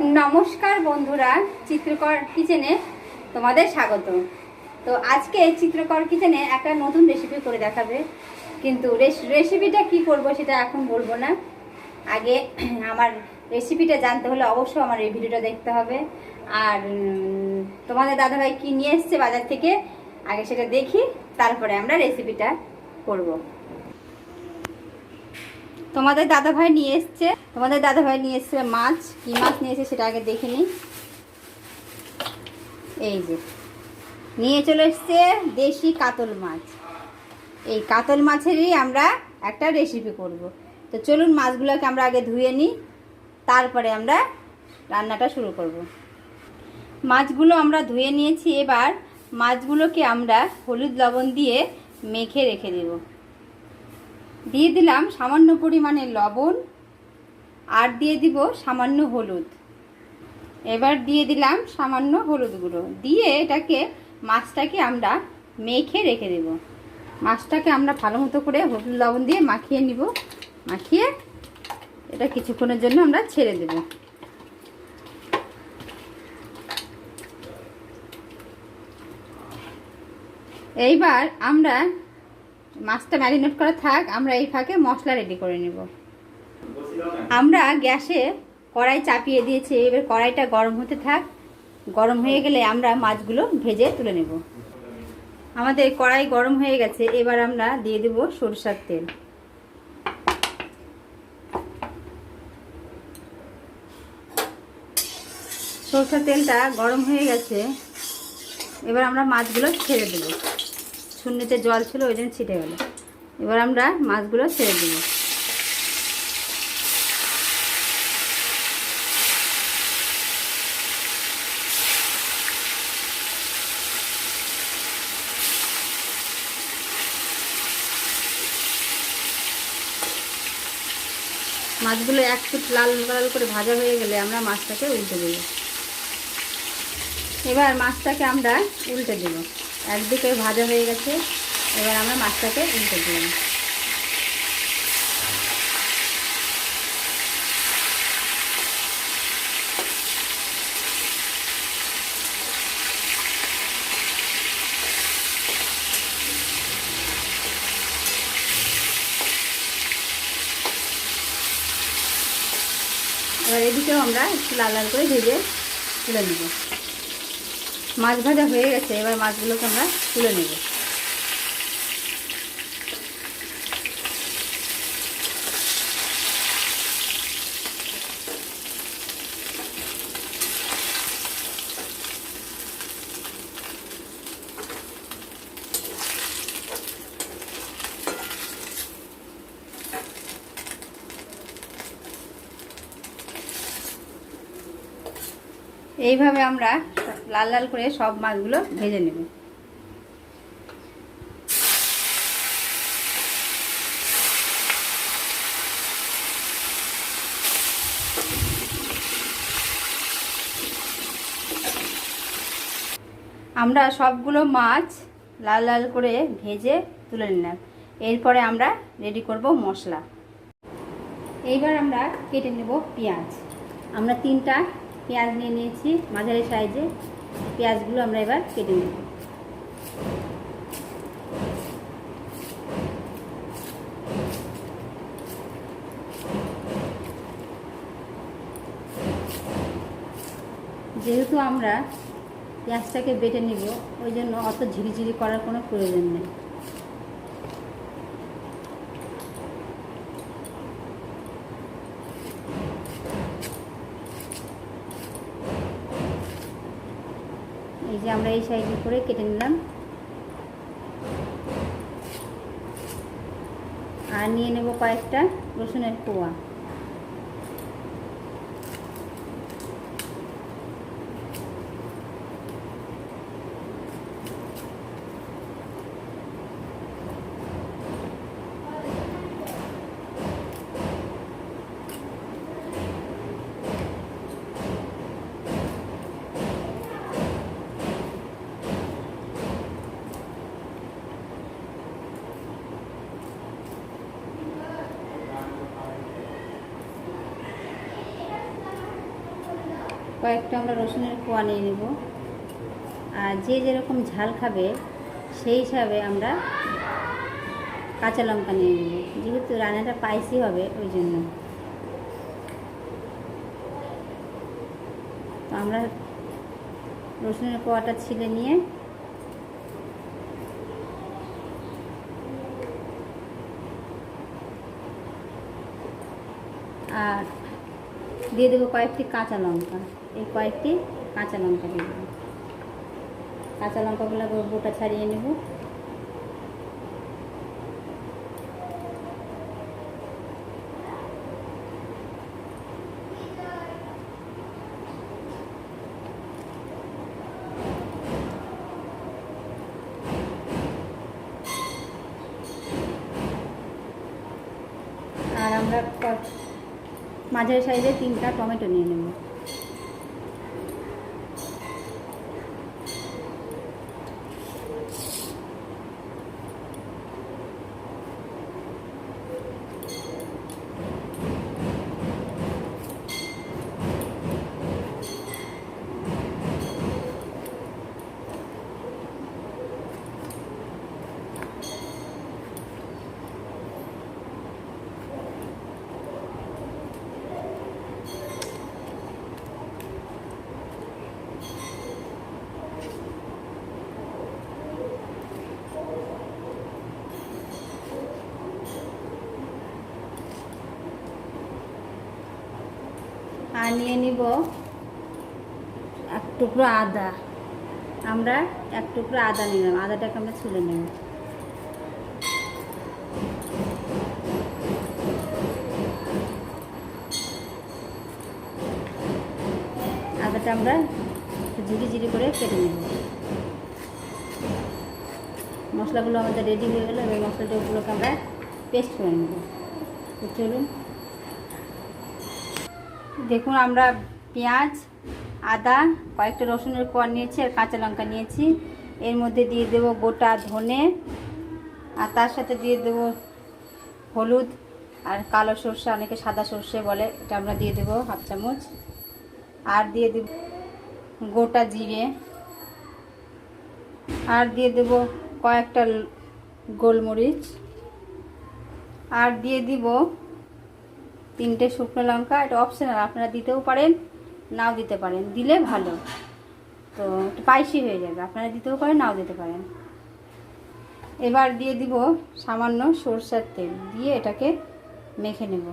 নমস্কার বন্ধুরা, চিত্রকর কিচেনে তোমাদের স্বাগত। তো আজকে চিত্রকর কিচেনে একটা নতুন রেসিপি করে দেখাবে। কিন্তু রেস- রেসিপিটা কি করব সেটা এখন বলব না। আগে আমার রেসিপিটা জানতে হলে অবশ্যই আমার এই ভিডিওটা দেখতে হবে। আর তোমাদের দাদাভাই কি নিয়ে এসছে বাজার থেকে, আগে সেটা দেখি, তারপরে আমরা রেসিপিটা করব। তোমাদের দাদাভাই নিয়ে এসছে। তোমাদের দাদাভাই নিয়ে এসছে মাছ। কি মাছ নিয়ে এসছে সেটা আগে দেখে নিই। এই যে। নিয়ে চলে এসছে দেশি কাতল মাছ। এই কাতল মাছেরই আমরা একটা রেসিপি করব। তো চলুন মাছগুলোকে আমরা আগে ধুয়ে নিই। তারপরে আমরা রান্নাটা শুরু করব। মাছগুলো আমরা ধুয়ে নিয়েছি। এবার মাছগুলোকে আমরা হলুদ লবণ দিয়ে মেখে রেখে দেবো। দিয়ে দিলাম সামান্য পরিমাণে লবণ আর দিয়ে দিব সামান্য হলুদ। এবার দিয়ে দিলাম সামান্য হলুদ গুঁড়ো। দিয়ে এটাকে মাছটাকে আমরা মেখে রেখে দেব। মাছটাকে আমরা ভালো মতো করে হলুদ লবণ দিয়ে মাখিয়ে নিব। মাখিয়ে এটা কিছুক্ষণের জন্য আমরা ছেড়ে দেব। এইবার আমরা মাছটা ম্যারিনেট করা থাক, আমরা এই ফাঁকে মশলা রেডি করে নেব। আমরা গ্যাসে কড়াই চাপিয়ে দিয়েছি, এবার কড়াইটা গরম হতে থাক। গরম হয়ে গেলে আমরা মাছগুলো ভেজে তুলে নেব। আমাদের কড়াই গরম হয়ে গেছে, এবার আমরা দিয়ে দেব সরষার তেল। সরষার তেলটা গরম হয়ে গেছে, এবার আমরা মাছগুলো ছেড়ে দেবো। শূন্যতে জল ছিল, ওই জন্য ছিটে গেল। এবার আমরা মাছগুলো ছেড়ে দেব। মাছগুলো এক ফুট লাল লাল করে ভাজা হয়ে গেলে আমরা মাছটাকে উল্টে দেব। এবার মাছটাকে আমরা উল্টে দেব। একদিকে ভাজা হয়ে গেছে। এবার আমরা মাছটাকে উল্টে দিলাম। এবার এদিকেও আমরা একটু লাল লাল করে ভেজে তুলে নেব। মাছ ভাজা হয়ে গেছে এবার মাছগুলোকে আমরা তুলে নেব। এইভাবে আমরা লাল লাল করে সব মাছগুলো ভেজে নেব। আমরা সবগুলো মাছ লাল লাল করে ভেজে তুলে নিলাম। এরপরে আমরা রেডি করব মশলা। এইবার আমরা কেটে নেব পেঁয়াজ। আমরা তিনটা পেঁয়াজ নিয়ে নিয়েছি, মাঝারি সাইজে। পেঁয়াজগুলো আমরা এবার কেটে নেব। যেহেতু আমরা পেঁয়াজটাকে বেটে নিব, ওই জন্য অত ঝিরিঝিরি করার কোনো প্রয়োজন নেই। এই সাইজে করে কেটে নিলাম। আর নিয়ে নেব কয়েকটা রসুনের কোয়া। কয়েকটা আমরা রসুনের কোয়া নিয়ে নেব। আর যে যেরকম ঝাল খাবে, সেই হিসাবে আমরা কাঁচা লঙ্কা নিয়ে নেব। যেহেতু রান্নাটা স্পাইসি হবে, ওই জন্য। তো আমরা রসুনের কোয়াটা ছিলে নিয়ে আর দিয়ে দেবো কয়েকটি কাঁচা লঙ্কা। এই কয়েকটি কাঁচা লঙ্কা দিয়ে দেবো। কাঁচা লঙ্কাগুলো গোটা ছাড়িয়ে নেব আর আমরা ক- মাঝারি সাইজে তিনটা টমেটো নিয়ে নেব। নিয়ে নিব এক টুকরো আদা। আমরা এক টুকরো আদা নিলাম, আদাটাকে আমরা ছুলে নেব। আদাটা আমরা ঝিরি ঝিরি করে কেটে নেব। মশলাগুলো আমাদের রেডি হয়ে গেলো, এবার মশলাটাগুলোকে আমরা পেস্ট করে নেব। চলুন দেখুন আমরা পেঁয়াজ, আদা, কয়েকটা রসুনের কোয়া নিয়েছি আর কাঁচা লঙ্কা নিয়েছি। এর মধ্যে দিয়ে দেব গোটা ধনে আর তার সাথে দিয়ে দেব হলুদ আর কালো সর্ষে, অনেকে সাদা সর্ষে বলে, এটা আমরা দিয়ে দেব হাফ চামচ। আর দিয়ে দেব গোটা জিরে। আর দিয়ে দেব কয়েকটা গোলমরিচ। আর দিয়ে দিব তিনটে শুকনো লঙ্কা, এটা অপশনাল আপনারা দিতেও পারেন, নাও দিতে পারেন। দিলে ভালো। তো স্পাইসি হয়ে যাবে। আপনারা দিতেও পারেন, নাও দিতে পারেন। এবার দিয়ে দিব সামান্য সরষের তেল। দিয়ে এটাকে মেখে নেব।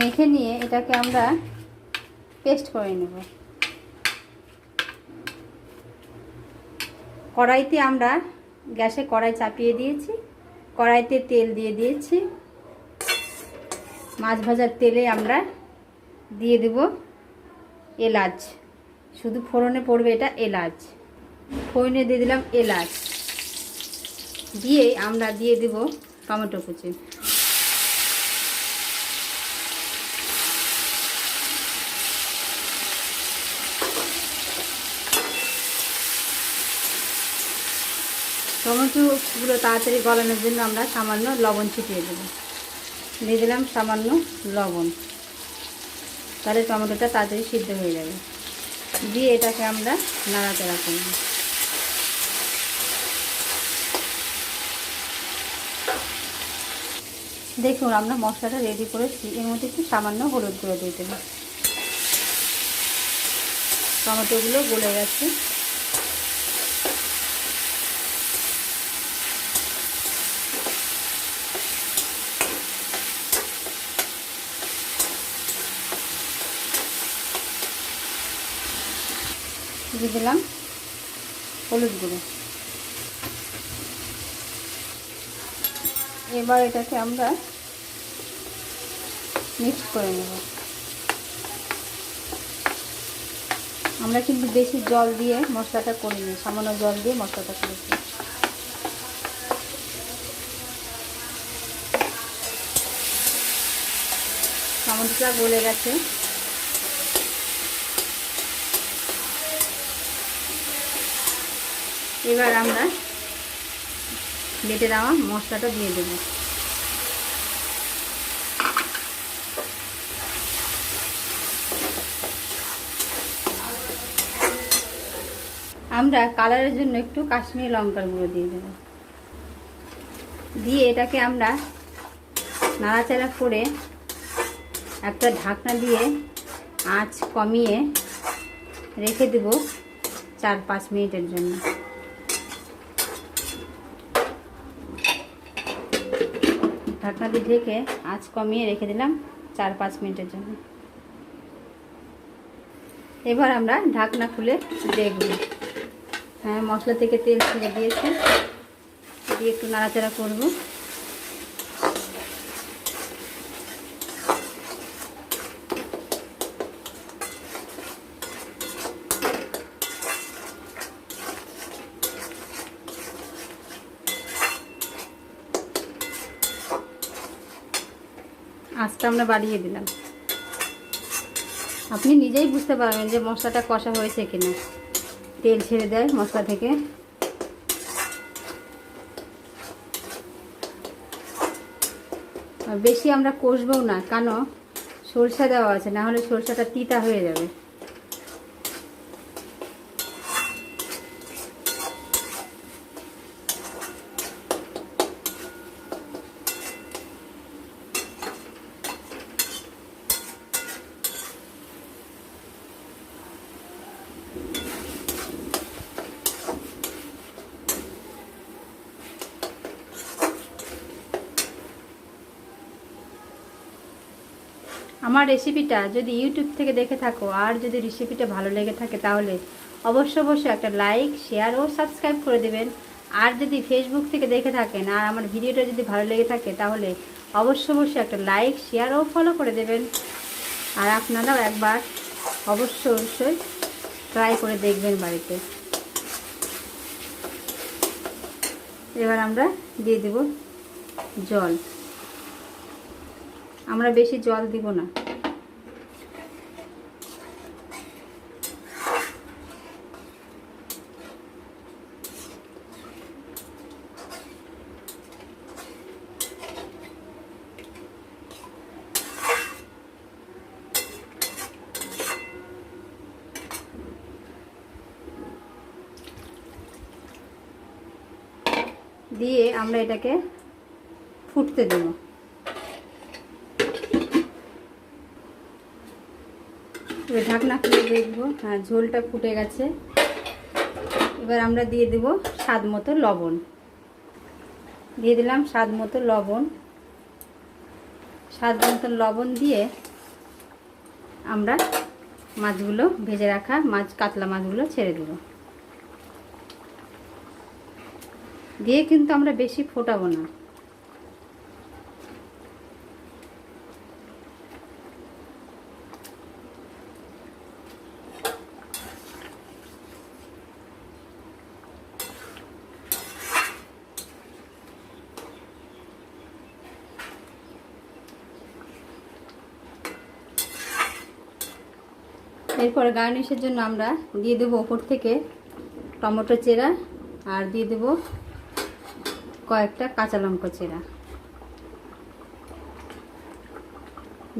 মেখে নিয়ে এটাকে আমরা পেস্ট করে নেব। কড়াইতে আমরা গ্যাসে কড়াই চাপিয়ে দিয়েছি। কড়াইতে তেল দিয়ে দিয়েছি। মাছ ভাজার তেলে আমরা দিয়ে দেব এলাচ। শুধু ফোড়নে পড়বে এটা এলাচ। ফোড়নে দিয়ে দিলাম এলাচ। দিয়ে আমরা দিয়ে দেব টমেটো কুচি। টমেটোগুলো তাড়াতাড়ি গলানোর জন্য আমরা সামান্য লবণ ছিটিয়ে দেব। দিয়ে দিলাম সামান্য লবণ। তাহলে টমেটোটা তাড়াতাড়ি সিদ্ধ হয়ে যাবে। দিয়ে এটাকে আমরা নাড়াচাড়া করব। দেখুন, আমরা মশলাটা রেডি করেছি। এর মধ্যে একটু সামান্য হলুদ গুঁড়ো দিয়ে দেবো। টমেটোগুলো গলে গেছে। দিয়ে দিলাম হলুদ গুঁড়ো। এবার এটাকে আমরা মিক্স করে নেব। আমরা কিন্তু বেশি জল দিয়ে মশলাটা করিনি, সামান্য জল দিয়ে মশলাটা করেছি। টমেটোটা গলে গেছে। এবার আমরা বেটে দেওয়া মশলাটা দিয়ে দেবো। আমরা কালারের জন্য একটু কাশ্মীরি লঙ্কার গুঁড়ো দিয়ে দেব। দিয়ে এটাকে আমরা নাড়াচাড়া করে একটা ঢাকনা দিয়ে আঁচ কমিয়ে রেখে দেব চার পাঁচ মিনিটের জন্য। ঢাকনা দিয়ে ঢেকে আঁচ কমিয়ে রেখে দিলাম চার পাঁচ মিনিটের জন্য। এবার আমরা ঢাকনা খুলে দেখব। হ্যাঁ মশলা থেকে তেল ছেড়ে দিয়েছে। দিয়ে একটু নাড়াচাড়া করব। আজটা আমরা বাড়িয়ে দিলাম। আপনি নিজেই বুঝতে পারবেন যে মশলাটা কষা হয়েছে কিনা। তেল ছেড়ে দেয় মশলা থেকে। বেশি আমরা কষবও না, কেন? সরষা দেওয়া আছে, না হলে সরষাটা তিতা হয়ে যাবে। আমার রেসিপিটা যদি ইউটিউব থেকে দেখে থাকো, আর যদি রেসিপিটা ভালো লেগে থাকে তাহলে অবশ্য অবশ্যই একটা লাইক শেয়ার ও সাবস্ক্রাইব করে দেবেন। আর যদি ফেসবুক থেকে দেখে থাকেন, আর আমার ভিডিওটা যদি ভালো লেগে থাকে তাহলে অবশ্য অবশ্যই একটা লাইক শেয়ার ও ফলো করে দেবেন। আর আপনারাও একবার অবশ্যই অবশ্যই ট্রাই করে দেখবেন বাড়িতে। এবার আমরা দিয়ে দেব জল। আমরা বেশি জল দিব না। দিয়ে আমরা এটাকে ফুটতে দেবো। এবার ঢাকনা খুলে দেখব। হ্যাঁ ঝোলটা ফুটে গেছে। এবার আমরা দিয়ে দেব স্বাদ মতো লবণ। দিয়ে দিলাম স্বাদ মতো লবণ। স্বাদ মতো লবণ দিয়ে আমরা মাছগুলো ভেজে রাখা মাছ, কাতলা মাছগুলো ছেড়ে দেব। দিয়ে কিন্তু আমরা বেশি ফোটাবো না। এরপর গার্নিশের জন্য আমরা দিয়ে দেবো ওপর থেকে টমেটো চেরা আর দিয়ে দেবো কয়েকটা কাঁচা লঙ্কা চেরা।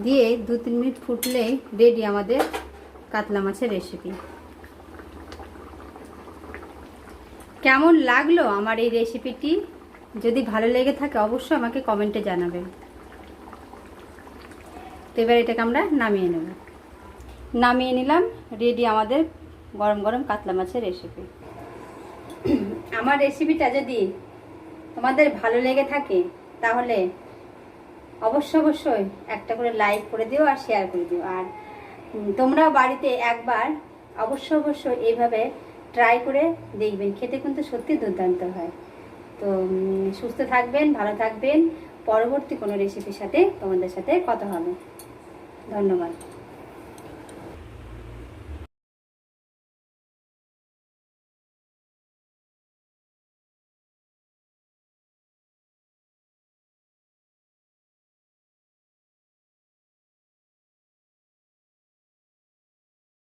দিয়ে দু তিন মিনিট ফুটলেই রেডি আমাদের কাতলা মাছের রেসিপি কেমন লাগল আমার এই রেসিপিটি যদি ভালো লেগে থাকে অবশ্যই আমাকে কমেন্টে জানাবেন। তো এবার এটাকে আমরা নামিয়ে নেব। নামিয়ে নিলাম রেডি আমাদের গরম গরম কাতলা মাছের রেসিপি আমার রেসিপিটা যদি তোমাদের ভালো লেগে থাকে, তাহলে অবশ্য অবশ্যই একটা করে লাইক করে দিও আর শেয়ার করে দিও। আর তোমরাও বাড়িতে একবার অবশ্য অবশ্যই এইভাবে ট্রাই করে দেখবেন, খেতে কিন্তু সত্যি দুর্দান্ত হয়। তো সুস্থ থাকবেন, ভালো থাকবেন। পরবর্তী কোনো রেসিপির সাথে তোমাদের সাথে কথা হবে। ধন্যবাদ।